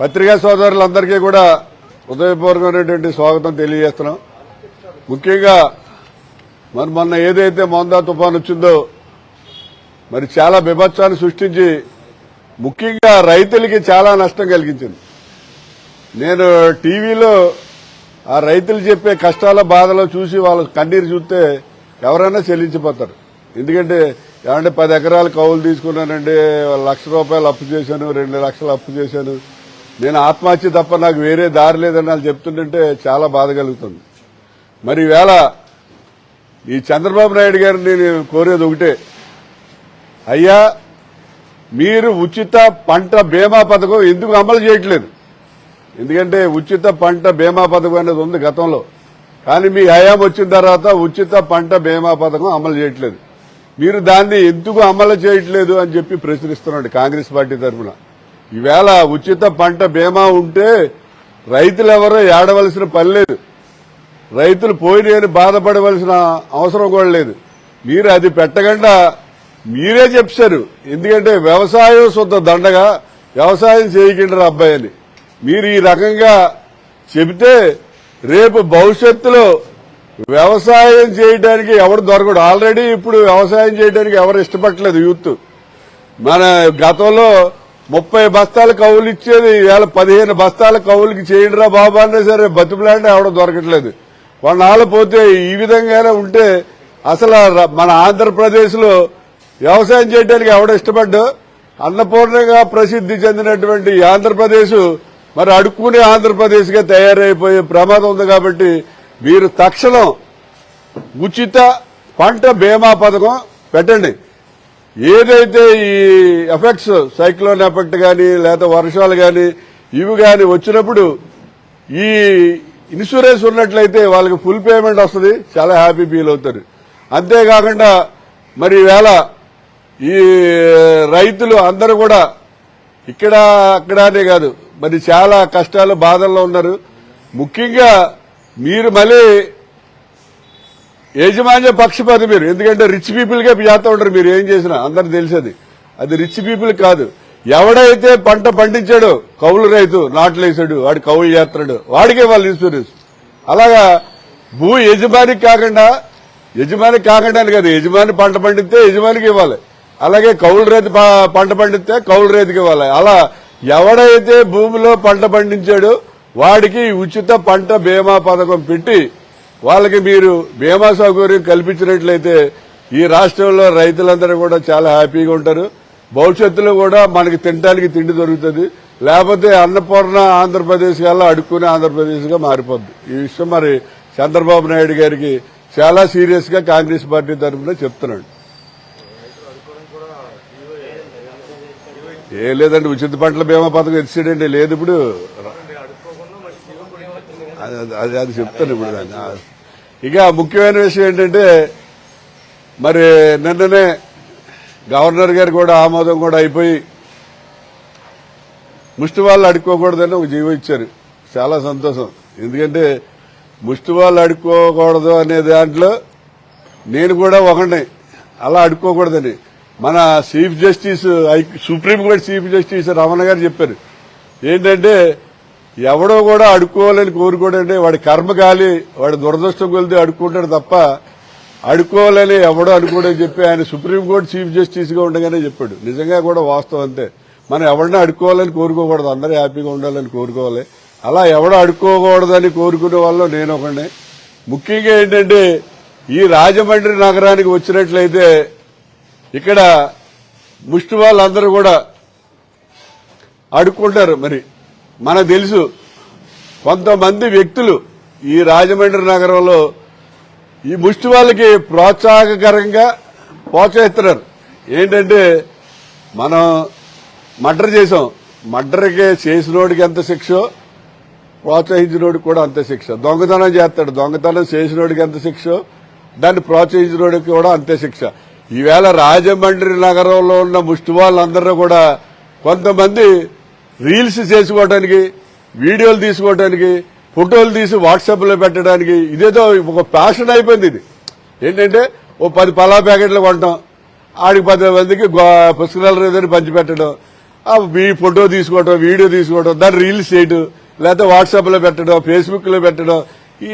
పత్రికా సోదరులందరికీ కూడా హృదయపూర్వకమైనటువంటి స్వాగతం తెలియజేస్తున్నాం. ముఖ్యంగా మరి మొన్న ఏదైతే మోందా తుఫాన్ వచ్చిందో మరి చాలా బిభత్సాన్ని సృష్టించి ముఖ్యంగా రైతులకి చాలా నష్టం కలిగించింది. నేను టీవీలో ఆ రైతులు చెప్పే కష్టాల బాధలు చూసి వాళ్ళ కన్నీరు చూస్తే ఎవరైనా చెల్లించిపోతారు. ఎందుకంటే ఏమంటే పది ఎకరాలు కౌలు తీసుకున్నానండి లక్ష రూపాయలు అప్పు చేశాను రెండు లక్షలు అప్పు చేశాను. నేను ఆత్మహత్య తప్ప నాకు వేరే దారి లేదని వాళ్ళు చెప్తుంటే చాలా బాధ కలుగుతుంది. మరి ఈవేళ ఈ చంద్రబాబు నాయుడు గారిని నేను కోరేది ఒకటే. అయ్యా మీరు ఉచిత పంట బీమా పథకం ఎందుకు అమలు చేయట్లేదు? ఎందుకంటే ఉచిత పంట బీమా పథకం అనేది ఉంది గతంలో. కానీ మీ హయాం వచ్చిన తర్వాత ఉచిత పంట బీమా పథకం అమలు చేయట్లేదు. మీరు దాన్ని ఎందుకు అమలు చేయట్లేదు అని చెప్పి ప్రశ్నిస్తున్నాడు కాంగ్రెస్ పార్టీ తరఫున. ఈవేళ ఉచిత పంట బీమా ఉంటే రైతులు ఎవరో ఏడవలసిన పని లేదు. రైతులు పోయినాయని బాధపడవలసిన అవసరం కూడా లేదు. మీరు అది పెట్టకుండా మీరే చెప్పారు ఎందుకంటే వ్యవసాయం శుద్ధ దండగా వ్యవసాయం చేయకుండా అబ్బాయి అని. మీరు ఈ రకంగా చెబితే రేపు భవిష్యత్తులో వ్యవసాయం చేయడానికి ఎవడు దొరకడు. ఆల్రెడీ ఇప్పుడు వ్యవసాయం చేయడానికి ఎవరు ఇష్టపడలేదు యూత్. మన గతంలో ముప్పై బస్తాల కవులు ఇచ్చేది ఇవాళ పదిహేను బస్తాల కవులకి చేయండిరా బాబా అన్నా సరే బతుకులాంటి ఎవడ దొరకట్లేదు. కొన్నాళ్ళు పోతే ఈ విధంగానే ఉంటే అసలు ర- మన ఆంధ్రప్రదేశ్లో వ్యవసాయం చేయడానికి ఎవడ ఇష్టపడ్డు? అన్నపూర్ణంగా ప్రసిద్ధి చెందినటువంటి ఆంధ్రప్రదేశ్ మరి అడుక్కునే ఆంధ్రప్రదేశ్గా తయారైపోయే ప్రమాదం ఉంది కాబట్టి మీరు తక్షణం ఉచిత పంట బీమా పథకం పెట్టండి. ఏదైతే ఈ ఎఫెక్ట్స్ సైక్లోన్ ఎఫెక్ట్ కానీ లేదా వర్షాలు కానీ ఇవి కానీ వచ్చినప్పుడు ఈ ఇన్సూరెన్స్ ఉన్నట్లయితే వాళ్ళకి ఫుల్ పేమెంట్ వస్తుంది. చాలా హ్యాపీ ఫీల్ అవుతారు. అంతేకాకుండా మరి ఈవేళ ఈ రైతులు అందరూ కూడా ఇక్కడ అక్కడనే కాదు మరి చాలా కష్టాలు బాధల్లో ఉన్నారు. ముఖ్యంగా మీరు మళ్ళీ యజమాన్య పక్షపాతి మీరు. ఎందుకంటే రిచ్ పీపుల్గా ఉంటారు మీరు. ఏం చేసినా అందరు తెలిసేది. అది రిచ్ పీపుల్ కాదు. ఎవడైతే పంట పండించాడో కౌలు రైతు నాట్లు వేసాడు వాడు కౌలు చేస్తున్నాడు. వాడికే వాళ్ళు ఇన్సూరెన్స్ అలాగా భూ యజమానికి కాకుండా యజమానికి కాకుండా అని కాదు. యజమాని పంట పండితే యజమానికి ఇవ్వాలి. అలాగే కౌలు రైతు పంట పండితే కౌలు రైతుకి ఇవ్వాలి. అలా ఎవడైతే భూమిలో పంట పండించాడో వాడికి ఉచిత పంట బీమా పథకం పెట్టి వాళ్ళకి మీరు బీమా సౌకర్యం కల్పించినట్లయితే ఈ రాష్ట్రంలో రైతులందరూ కూడా చాలా హ్యాపీగా ఉంటారు. భవిష్యత్తులో కూడా మనకి తినడానికి తిండి దొరుకుతుంది. లేకపోతే అన్నపూర్ణ ఆంధ్రప్రదేశ్ కల్లా అడుక్కునే ఆంధ్రప్రదేశ్గా మారిపోద్ది. ఈ విషయం మరి చంద్రబాబు నాయుడు గారికి చాలా సీరియస్గా కాంగ్రెస్ పార్టీ తరఫున చెప్తున్నాడు. ఏ లేదండి ఉచిత పంటల బీమా పథకం ఎత్తిసాడండి లేదు ఇప్పుడు. అది అది చెప్తాను ఇప్పుడు దాన్ని. ఇక ముఖ్యమైన విషయం ఏంటంటే మరి నిన్ననే గవర్నర్ గారు కూడా ఆమోదం కూడా అయిపోయి ముష్టి వాళ్ళు అడుక్కోకూడదని ఒక జీవో ఇచ్చారు. చాలా సంతోషం. ఎందుకంటే ముష్టి వాళ్ళు అడుక్కోకూడదు అనే దాంట్లో నేను కూడా ఒకటి అలా అడుక్కోకూడదని. మన chief justice supreme court chief justice Ramana గారు చెప్పారు. ఏంటంటే ఎవడో కూడా అడుక్కోవాలని కోరుకోడంటే వాడి కర్మ కాలి వాడి దురదృష్టం కొలితే అడుక్కుంటాడు తప్ప అడుక్కోవాలని ఎవడో అనుకోడని చెప్పి ఆయన సుప్రీంకోర్టు చీఫ్ జస్టిస్గా ఉండగానే చెప్పాడు. నిజంగా కూడా వాస్తవం అంతే. మనం ఎవరిని అడుక్కోవాలని కోరుకోకూడదు. అందరూ హ్యాపీగా ఉండాలని కోరుకోవాలి. అలా ఎవడో అడుక్కోకూడదని కోరుకునే వాళ్ళు నేను ఒకనే ముఖ్యంగా ఏంటంటే ఈ రాజమండ్రి నగరానికి వచ్చినట్లయితే ఇక్కడ ముష్టి వాళ్ళందరూ కూడా అడుక్కుంటారు మరి. మనకు తెలుసు కొంతమంది వ్యక్తులు ఈ రాజమండ్రి నగరంలో ఈ ముష్టి వాళ్ళకి ప్రోత్సాహకరంగా ప్రోత్సహిస్తున్నారు. ఏంటంటే మనం మర్డర్ చేసాం మర్డర్కి చేసినోడికి ఎంత శిక్షో? ప్రోత్సహించినోడికి కూడా అంతే శిక్ష. దొంగతనం చేస్తాడు. దొంగతనం చేసినోడికి ఎంత శిక్షో? దాన్ని ప్రోత్సహించినోడికి కూడా అంతే శిక్ష. ఈవేళ రాజమండ్రి నగరంలో ఉన్న ముష్టి వాళ్ళందరూ కూడా కొంతమంది రీల్స్ చేసుకోవడానికి వీడియోలు తీసుకోవడానికి ఫోటోలు తీసి వాట్సాప్లో పెట్టడానికి ఇదేదో ఒక ప్యాషన్ అయిపోయింది ఇది. ఏంటంటే ఓ పది పలా ప్యాకెట్లు కొనటం ఆడికి పది మందికి పుస్తకాలు ఏదైనా పంచిపెట్టడం మీ ఫోటో తీసుకోవడం వీడియో తీసుకోవడం దాన్ని రీల్స్ చేయడం లేకపోతే వాట్సాప్లో పెట్టడం ఫేస్బుక్లో పెట్టడం ఈ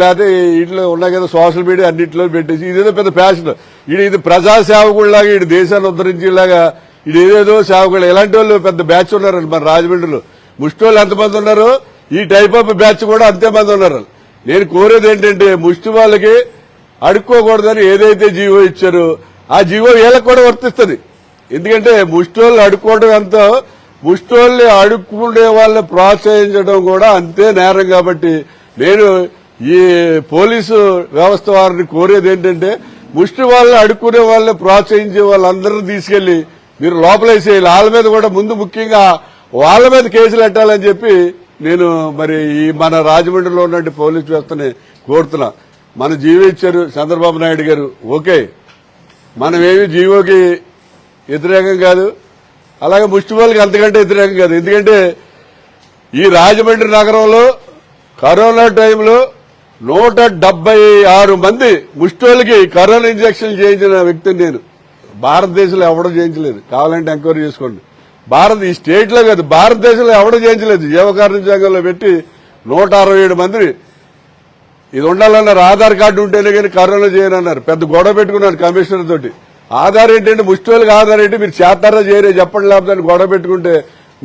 లేకపోతే ఇంట్లో ఉన్నాయి కదా సోషల్ మీడియా అన్నింటిలో పెట్టేసి ఇదేదో పెద్ద ఫ్యాషన్ ఇది ఇది ప్రజాసేవకుడిలాగా ఇది దేశాన్ని ఉద్ధరించేలాగా ఇదేదో సేవకులు. ఇలాంటి వాళ్ళు పెద్ద బ్యాచ్ ఉన్నారండి మన రాజమండ్రిలో. ముష్టి వాళ్ళు ఎంతమంది ఉన్నారు? ఈ టైప్ ఆఫ్ బ్యాచ్ కూడా అంతే మంది ఉన్నారు. నేను కోరేది ఏంటంటే ముష్టి వాళ్ళకి అడుక్కోకూడదని ఏదైతే జీవో ఇచ్చారో ఆ జీవో వీళ్ళకి కూడా వర్తిస్తుంది. ఎందుకంటే ముష్టోళ్ళు అడుక్కోవడం ఎంతో? ముష్టోళ్ళని అడుక్కునే వాళ్ళని ప్రోత్సహించడం కూడా అంతే నేరం కాబట్టి నేను ఈ పోలీసు వ్యవస్థ వారిని కోరేది ఏంటంటే ముష్టి వాళ్ళని అడుక్కునే వాళ్ళని ప్రోత్సహించే వాళ్ళందరినీ తీసుకెళ్ళి మీరు లోపలేసేయాలి వాళ్ళ మీద కూడా ముందు ముఖ్యంగా వాళ్ళ మీద కేసులు పెట్టాలని చెప్పి నేను మరి ఈ మన రాజమండ్రిలో ఉన్నటువంటి పోలీసు వ్యవస్థని కోరుతున్నా. మన జీవో ఇచ్చారు చంద్రబాబు నాయుడు గారు. ఓకే. మనమేమి జీవోకి వ్యతిరేకం కాదు. అలాగే ముష్టివాళ్ళకి అంతకంటే వ్యతిరేకం కాదు. ఎందుకంటే ఈ రాజమండ్రి నగరంలో కరోనా టైంలో నూట ఆరు మంది ముష్టివాళ్ళకి కరోనా ఇంజక్షన్ చేయించిన వ్యక్తిని నేను. భారతదేశంలో ఎవడో చేయించలేదు కావాలంటే ఎంక్వైరీ చేసుకోండి. భారత ఈ స్టేట్లో కాదు భారతదేశంలో ఎవడో చేయించలేదు జీవకారుణ పెట్టి నూట అరవై ఏడు మందిని ఇది ఉండాలన్నారు. ఆధార్ కార్డు ఉంటేనే కానీ కరోనా చేయనన్నారు. పెద్ద గొడవ పెట్టుకున్నారు కమిషనర్ తోటి. ఆధార్ ఏంటంటే ముష్టోళ్ళకి ఆధార్ ఏంటి? మీరు చేస్తారా చేయరే చెప్పండి. లేకపోతే గొడవ పెట్టుకుంటే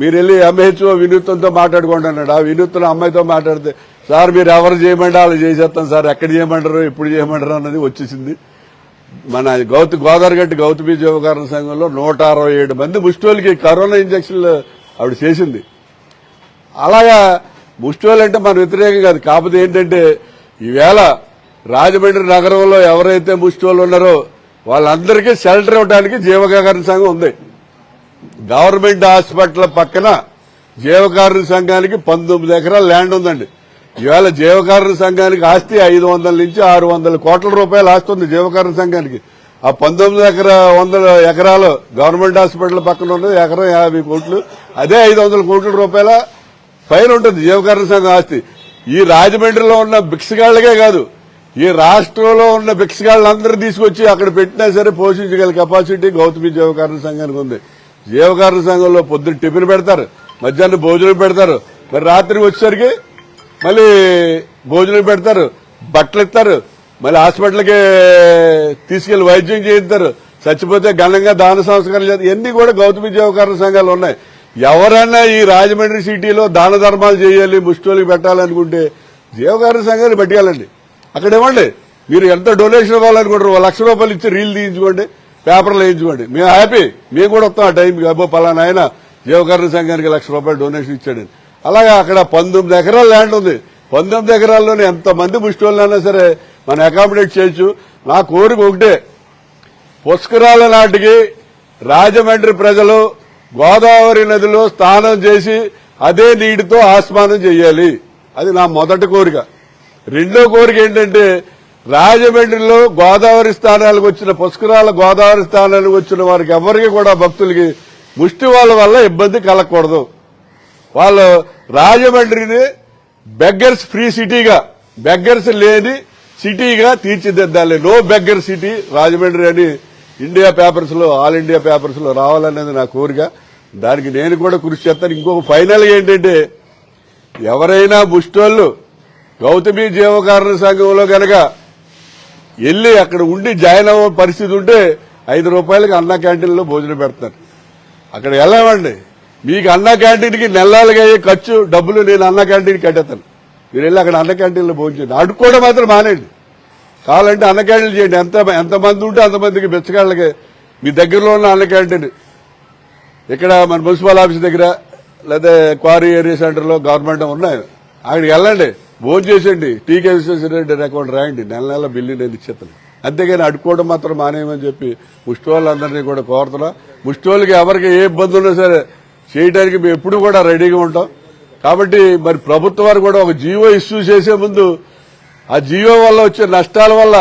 మీరు వెళ్ళి ఎంహెచ్ఓ వినూత్నంతో మాట్లాడుకోండి అన్నాడు. ఆ వినూత్న అమ్మాయితో మాట్లాడితే సార్ మీరు ఎవరు చేయమంటారు వాళ్ళు చేసేస్తాం సార్. ఎక్కడ చేయమంటారు? ఎప్పుడు చేయమంటారు? అన్నది వచ్చేసింది. మన గౌత గోదావరిగట్టి గౌతమి జీవకారణ సంఘంలో నూట అరవై ఏడు మంది ముష్టోళ్ళకి కరోనా ఇంజక్షన్లు ఆవిడ చేసింది. అలాగా ముష్టోళ్ళు అంటే మన వ్యతిరేకం కాదు. కాకపోతే ఏంటంటే ఈవేళ రాజమండ్రి నగరంలో ఎవరైతే ముష్టోళ్ళు ఉన్నారో వాళ్ళందరికీ షెల్టర్ ఇవ్వడానికి జీవకారణ సంఘం ఉంది. గవర్నమెంట్ హాస్పిటల్ పక్కన జీవకారుణ సంఘానికి పంతొమ్మిది ఎకరాల ల్యాండ్ ఉందండి. ఇవాళ జీవకారుణ సంఘానికి ఆస్తి ఐదు వందల నుంచి ఆరు వందల కోట్ల రూపాయలు ఆస్తి ఉంది జీవకారుణ సంఘానికి. ఆ పంతొమ్మిది ఎకరా వందల ఎకరాలు గవర్నమెంట్ హాస్పిటల్ పక్కన ఉన్నది ఎకరం యాభై కోట్లు. అదే ఐదు వందల కోట్ల రూపాయల పైన ఉంటుంది జీవకారణ సంఘం ఆస్తి. ఈ రాజమండ్రిలో ఉన్న భిక్షగాళ్ళకే కాదు ఈ రాష్ట్రంలో ఉన్న భిక్షగాళ్ళందరూ తీసుకొచ్చి అక్కడ పెట్టినా సరే పోషించగల కెపాసిటీ గౌతమి జీవకారణ సంఘానికి ఉంది. జీవకారుణ సంఘంలో పొద్దున్న టిఫిన్ పెడతారు మధ్యాహ్నం భోజనం పెడతారు. మరి రాత్రి వచ్చేసరికి మళ్ళీ భోజనం పెడతారు బట్టలు ఇస్తారు మళ్ళీ హాస్పిటల్కి తీసుకెళ్ళి వైద్యం చేయిస్తారు. చచ్చిపోతే ఘనంగా దాన సంస్కారాలు చేస్తారు. ఇవన్నీ కూడా గౌతమి జీవకారుణ సంఘాలు ఉన్నాయి. ఎవరైనా ఈ రాజమండ్రి సిటీలో దాన ధర్మాలు చేయాలి ముష్టోళ్ళకి పెట్టాలనుకుంటే జీవకారుణ సంఘాన్ని పట్టుకెళ్ళండి. అక్కడ ఇవ్వండి. మీరు ఎంత డొనేషన్ ఇవ్వాలనుకుంటారు లక్ష రూపాయలు ఇచ్చి రీల్ తీయించుకోండి పేపర్లు వేయించుకోండి. మేము హ్యాపీ. మేము కూడా వస్తాం ఆ టైంకి. అబ్బో పలానా ఆయన జీవకరణ సంఘానికి లక్ష రూపాయలు డొనేషన్ ఇచ్చాడని. అలాగే అక్కడ పంతొమ్మిది ఎకరాల ల్యాండ్ ఉంది. పంతొమ్మిది ఎకరాల్లోనే ఎంతమంది ముష్టివాళ్ళైనా సరే మనం అకామిడేట్ చేయొచ్చు. నా కోరిక ఒకటే. పుష్కరాల నాటికి రాజమండ్రి ప్రజలు గోదావరి నదిలో స్నానం చేసి అదే నీటితో ఆస్మానం చేయాలి. అది నా మొదటి కోరిక. రెండో కోరిక ఏంటంటే రాజమండ్రిలో గోదావరి స్థానాలకు వచ్చిన పుష్కరాల గోదావరి స్థానాలకు వచ్చిన వారికి ఎవరికి కూడా భక్తులకి ముష్టి వాళ్ళ వల్ల ఇబ్బంది కలగకూడదు. వాళ్ళు రాజమండ్రిని బెగ్గర్స్ ఫ్రీ సిటీగా బెగ్గర్స్ లేని సిటీగా తీర్చిదిద్దాలి. నో బెగ్గర్ సిటీ రాజమండ్రి అని ఇండియా పేపర్స్లో ఆల్ ఇండియా పేపర్స్లో రావాలనేది నా కోరిక. దానికి నేను కూడా కృషి చేస్తాను. ఇంకొక ఫైనల్ ఏంటంటే ఎవరైనా ముష్టోళ్ళు గౌతమి జీవకారణ సంఘంలో గనక వెళ్ళి అక్కడ ఉండి జాయిన్ అవ్వ పరిస్థితి ఉంటే ఐదు రూపాయలకి అన్న క్యాంటీన్లో భోజనం పెడతారు. అక్కడ వెళ్ళామండి మీకు అన్న క్యాంటీన్కి నెలలుగా అయ్యే ఖర్చు డబ్బులు నేను అన్న క్యాంటీన్కి కట్టేస్తాను. మీరు వెళ్ళి అక్కడ అన్న క్యాంటీన్లో భోజనం అడుక్కోవడం మాత్రం మానేయండి. కావాలంటే అన్న క్యాంటీన్ చేయండి. ఎంత ఎంతమంది ఉంటే అంతమందికి బెచ్చగాళ్ళకి మీ దగ్గరలో ఉన్న అన్న క్యాంటీన్. ఇక్కడ మన మున్సిపల్ ఆఫీస్ దగ్గర లేదా క్వారీ ఏరియా సెంటర్లో గవర్నమెంట్ ఉన్నాయి. అక్కడికి వెళ్ళండి. భోజనం చేసేయండి. టీకే విశ్వేశ్వరరెడ్డి అకౌంట్ రాయండి. నెల నెల బిల్లు నేను ఇచ్చేస్తాను. అంతేగాని అడుక్కోవడం మాత్రం మానేయమని చెప్పి ముష్టి వాళ్ళందరినీ కూడా కోరుతున్నా. ముష్టి వాళ్ళకి ఎవరికి ఏ ఇబ్బంది ఉన్నా సరే చేయడానికి మేము ఎప్పుడు కూడా రెడీగా ఉంటాం. కాబట్టి మరి ప్రభుత్వం వారు కూడా ఒక జీవో ఇష్యూ చేసే ముందు ఆ జీవో వల్ల వచ్చే నష్టాల వల్ల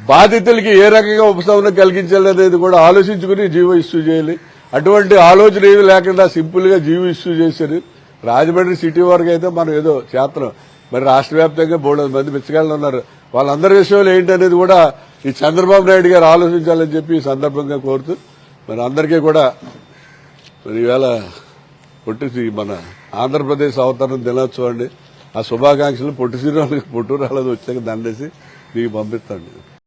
బాధితులకి ఏ రకంగా ఉపశమనం కలిగించాలి అనేది కూడా ఆలోచించుకుని జీవో ఇష్యూ చేయాలి. అటువంటి ఆలోచన ఏమీ లేకుండా సింపుల్గా జీవో ఇష్యూ చేశారు. రాజమండ్రి సిటీ వరకు అయితే మనం ఏదో చేస్తున్నాం. మరి రాష్ట్ర వ్యాప్తంగా బోర్డు మంది బిచ్చగాళ్ళు ఉన్నారు. వాళ్ళందరి విషయంలో ఏంటనేది కూడా ఈ చంద్రబాబు నాయుడు గారు ఆలోచించాలని చెప్పి ఈ సందర్భంగా కోరుతూ మరి అందరికీ కూడా మరి ఈవేళ పొట్టి మన ఆంధ్రప్రదేశ్ అవతరణ దినోత్సవం అండి ఆ శుభాకాంక్షలు పొట్టి శ్రీరాములకి పొట్టు వచ్చాక దండేసి మీకు పంపిస్తాండి